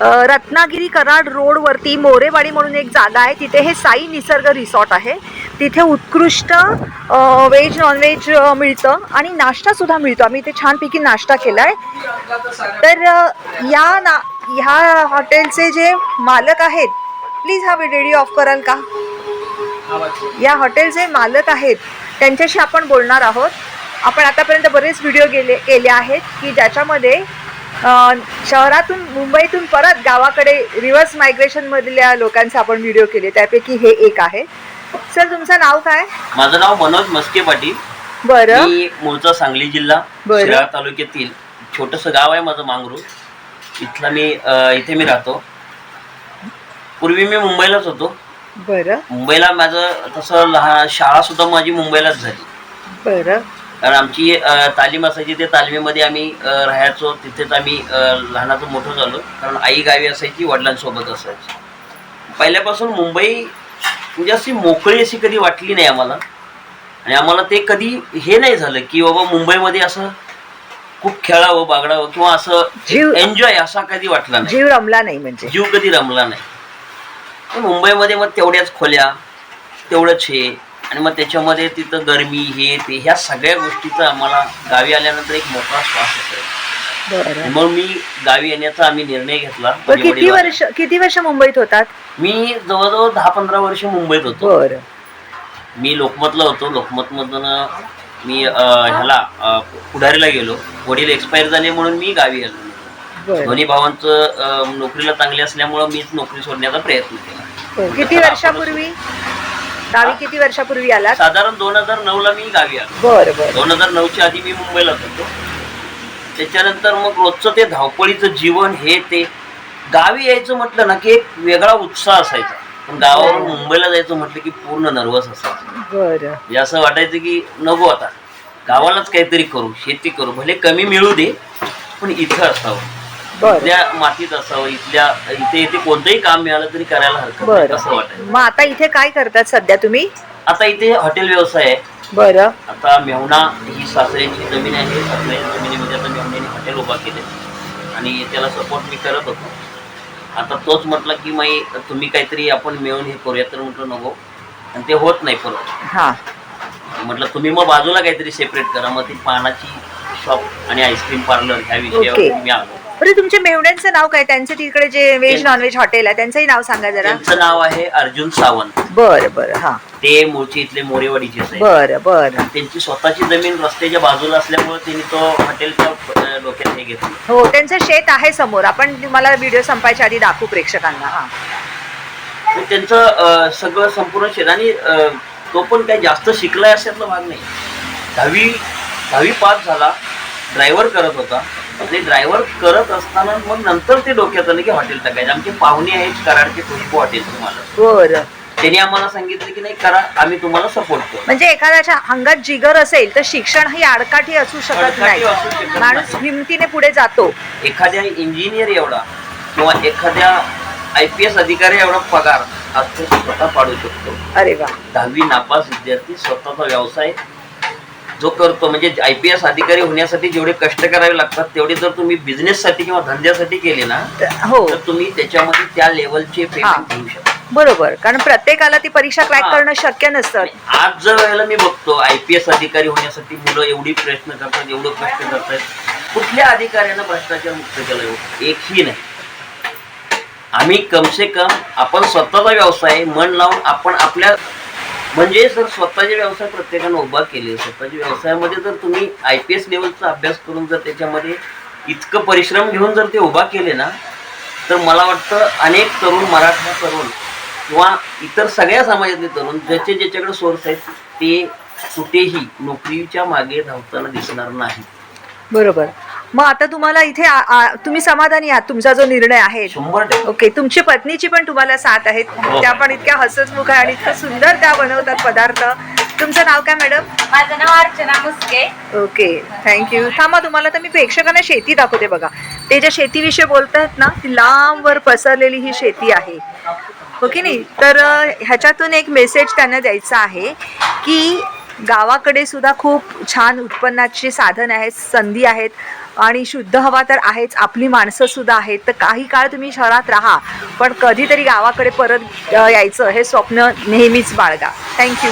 रत्नागिरी कराड रोडवरती मोरेवाडी म्हणून एक जागा आहे. तिथे हे साई निसर्ग रिसॉर्ट आहे. तिथे उत्कृष्ट व्हेज नॉनव्हेज मिळतं आणि नाश्तासुद्धा मिळतो. आम्ही इथे छानपैकी नाश्ता केला आहे तर या ना ह्या हॉटेलचे जे मालक आहेत प्लीज हा व्हिडिओ ऑफ कराल का? या हॉटेलचे मालक आहेत त्यांच्याशी आपण बोलणार आहोत. आपण आतापर्यंत बरेच व्हिडिओ गेले केले आहेत की ज्याच्यामध्ये शहरातून मुंबईतून परत गावाकडे रिव्हर्स मायग्रेशनमधल्या लोकांचे आपण व्हिडिओ केले. त्यापैकी हे एक आहे. सर तुमचं नाव काय? माझं नाव मनोज मस्के पाटील. बरं. मी मूळचा सांगली जिल्हा बरं. शिराळा तालुक्यातील छोटस गाव आहे माझं मांगरूळ. इथला मी अं, इथे मी राहतो. पूर्वी मी मुंबईलाच होतो. बरं. मुंबईला माझं तसं लहान शाळा सुद्धा माझी मुंबईलाच झाली. बरं. कारण आमची तालीम असायची ते तालमीमध्ये आम्ही राहायचो. तिथेच आम्ही लहानाचं मोठं झालो. कारण आई गावी असायची वडिलांसोबत असायची. पहिल्यापासून मुंबई म्हणजे अशी मोकळी अशी कधी वाटली नाही आम्हाला. आणि आम्हाला ते कधी हे नाही झालं की बाबा मुंबईमध्ये असं खूप खेळावं बागडावं किंवा असं जीव- एन्जॉय असा कधी वाटला नाही. जीव रमला नाही म्हणजे. जीव कधी रमला नाही. मुंबईमध्ये मग तेवढ्याच खोल्या तेवढंच हे. आणि मग त्याच्यामध्ये तिथं गरमी हे ते ह्या सगळ्या गोष्टीचा आम्हाला गावी आल्यानंतर एक मोठा श्वास येतो मग मी गावी येण्याचा आम्ही निर्णय घेतला. माझे किती वर्ष किती वर्ष मुंबईत होतात? मी जवळजवळ दहा पंधरा वर्ष मुंबईत होतो. मी लोकमतला होतो. लोकमतमधून मी अं, ह्याला पुढारीला गेलो. वडील एक्सपायर झाले म्हणून मी गावी आलो. दोन्ही भावांचं नोकरीला चांगली असल्यामुळं मीच नोकरी सोडण्याचा प्रयत्न केला. किती वर्षापूर्वी? गावी किती वर्षापूर्वी आलात? साधारण दोन हजार नऊ ला मी गावी आलो. बरं बरं. दोन हजार नऊच्या आधी मी मुंबईलाच होतो. त्याच्यानंतर मग रोजचं ते धावपळीचं जीवन हे ते. गावी यायचं म्हटलं ना की एक वेगळा उत्साह असायचा. पण गावावरून मुंबईला जायचं म्हटलं की पूर्ण नर्वस असायचं. बरं. म्हणजे असं वाटायचं की नको आता. गावालाच काहीतरी करू शेती करू. भले कमी मिळू दे पण इथं असावं. इथल्या मातीत असावं इथल्या इथे इथे कोणतंही काम मिळालं तरी करायला हरकत नाही बरं. असं वाटायचं मग आता इथे काय करतात सध्या तुम्ही? आता इथे हॉटेल व्यवसाय आहे. बरं. आता मेहुणा ही सासऱ्यांची जमीन आहे सासऱ्यांच्या जमिनीमध्ये आता मेहुण्याने हॉटेल उभा केले. आणि त्याला सपोर्ट मी करत होतो. आता तोच म्हटलं की माई तुम्ही काहीतरी आपण मिळून हे करूया. तर म्हटलं नको. आणि ते होत नाही परत. हा. म्हटलं तुम्ही मग बाजूला काहीतरी सेपरेट करा. मग ती पानाची शॉप आणि आईस्क्रीम पार्लर ह्या विषयावर मी आलो. बरं तुमच्या मेवड्यांचं नाव काय? त्यांचं तिकडे जे व्हेज नॉनव्हेज हॉटेल आहे त्यांचंही नाव सांगा जरा. त्यांचं नाव आहे अर्जुन सावंत. बरं बरं हा. ते मूळचे इथले मोरेवाडीचेच आहे बरं बरं. त्यांची स्वतःची जमीन रस्त्याच्या बाजूला असल्यामुळे त्यांनी तो हॉटेलच्या डोक्यात हे घेतलं. हो त्यांचं शेत आहे समोर. आपण तुम्हाला व्हिडिओ संपायच्या आधी दाखवू प्रेक्षकांना हा. त्यांचं सगळं संपूर्ण शेत आणि अं, तो पण काही जास्त शिकलाय अशातला भाग नाही. दहावी दहावी पास झाला ड्रायव्हर करत होता. आणि ड्रायव्हर करत असताना मग नंतर ते डोक्यात आलं की हॉटेल टाकायचं. आमचे पाहुणे आहेत कराडचे खुशबू हॉटेल तुम्हाला. बरं. त्यांनी आम्हाला सांगितलं की नाही करा आम्ही तुम्हाला सपोर्ट करू. म्हणजे एखाद्याच्या अंगात जिगर असेल तर शिक्षण ही आडकाठी असू शकत आडकाठी नाही. असू शकत माणूस नाही. हिमतीने पुढे जातो. एखाद्या इंजिनियर एवढा किंवा एखाद्या आय पी एस अधिकारी एवढा पगार आज तो स्वतः पाडू शकतो. अरे वा. दहावी नापास विद्यार्थी स्वतःचा व्यवसाय जो करतो म्हणजे आय पी एस अधिकारी होण्यासाठी जेवढे कष्ट करावे लागतात तेवढे जर तुम्ही बिझनेससाठी किंवा धंद्यासाठी केले ना हो तर तुम्ही त्याच्यामध्ये त्या लेवलचे. पेमेंट घेऊ शकता बरोबर कारण प्रत्येकाला ती परीक्षा क्रॅक. करणं शक्य नसतं आज जर वेळेला मी बघतो आय पी एस अधिकारी होण्यासाठी मुलं एवढी प्रयत्न करतात एवढं कष्ट करतात कुठल्या अधिकाऱ्यानं भ्रष्टाचार मुक्त केलं? एकही नाही आम्ही कमसे कम आपण स्वतःचा व्यवसाय मन लावून आपण आपल्या म्हणजे जर स्वतःचे व्यवसाय प्रत्येकानं उभा केले. स्वतःच्या व्यवसायामध्ये जर तुम्ही आय पी एस लेवलचा अभ्यास करून जर त्याच्यामध्ये इतकं परिश्रम घेऊन जर ते उभा केले ना तर मला वाटतं अनेक तरुण मराठा तरुण किंवा इतर सगळ्या समाजातले तरुण ज्याचे ज्याच्याकडे सोर्स आहेत ते कुठेही नोकरीच्या मागे धावताना दिसणार नाही. बरोबर. मग आता तुम्हाला इथे आ- आ- तुम्ही समाधानी आहात तुमचा जो निर्णय आहे. शंभर टक्के. ओके तुमची पत्नीची पण तुम्हाला साथ आहेत. हो. त्या पण इतक्या हसतमुख आहे आणि इतकं सुंदर त्या बनवतात पदार्थ. तुमचं नाव काय मॅडम? माझं नाव Archana Muske. Okay thank you थांबा तुम्हाला तर मी प्रेक्षकांना शेती दाखवते बघा. ते ज्या शेतीविषयी बोलतात ना ती लांबवर पसरलेली ही शेती आहे. हो की नाही? तर अं, ह्याच्यातून एक मेसेज त्यांना द्यायचा आहे की गावाकडे सुद्धा खूप छान उत्पन्नाची साधन आहेत संधी आहेत. आणि शुद्ध हवा तर आहेच आपली माणसं सुद्धा आहेत. तर काही काळ तुम्ही शहरात राहा पण कधीतरी गावाकडे परत यायचं हे स्वप्न नेहमीच बाळगा. थँक्यू